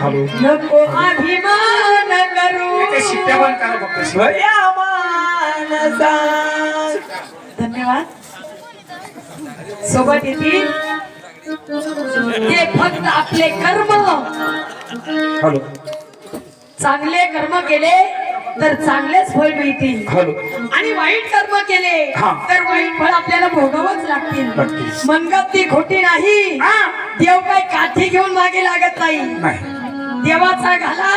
Hello. नको अभिमान करू. ते शिट्ट्या पण करा फक्त शिवाय या मानसा धन्यवाद. सोबत येतील? ते फक्त आपले कर्म. हॅलो. चांगले कर्म केले तर चांगलेच फळ मिळतील. हॅलो. आणि वाईट कर्म केले. तर वाईट फळ आपल्याला भोगावंच लागतील. मनगत ती खोटी नाही. हा. देव काय काठी घेऊन मागे लागत नाही. नाही. देवाचा घाला.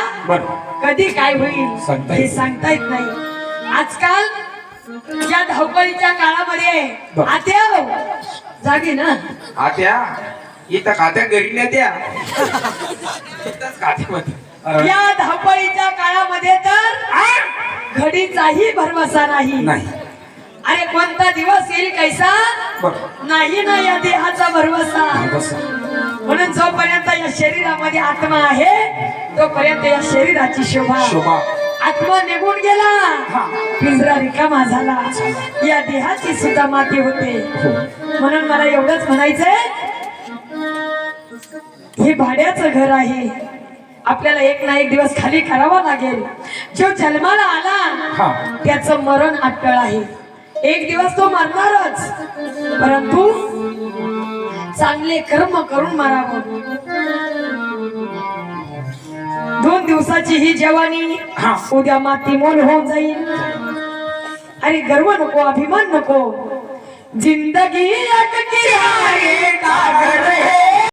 कधी काय होईल हे सांगता येत नाही. आजकाल या धावपळीच्या काळामध्ये. आत्या जागे ना. आत्या इथं खात्या घरी नाही त्या. इथंच खात्यामध्ये. अरे, या धावपळीच्या काळामध्ये तर घडीचाही भरवसा नाही. नाही. अरे कोणता दिवस येईल कैसा? नाही ना या देहाचा भरवसा शरीरामध्ये आत्मा आहे तोपर्यंत या शरीराची शोभा. शोभा. आत्मा निघून गेला. हा. पिंजरा रिकामा झाला. या देहाची सुद्धा माती होते. म्हणून मला एवढंच म्हणायचंय हे भाड्याचं घर आहे. आपल्याला एक ना एक दिवस खाली करावा लागेल. जो जन्माला आला हा. त्याचं मरण अटळ आहे. एक दिवस तो मरणारच. परंतु चांगले कर्म करून मारावं. दिवसाची ही जवानी. उद्या माती मोल होऊन जाईल अरे गर्व नको अभिमान नको. जिंदगी एक किनारे कागड है?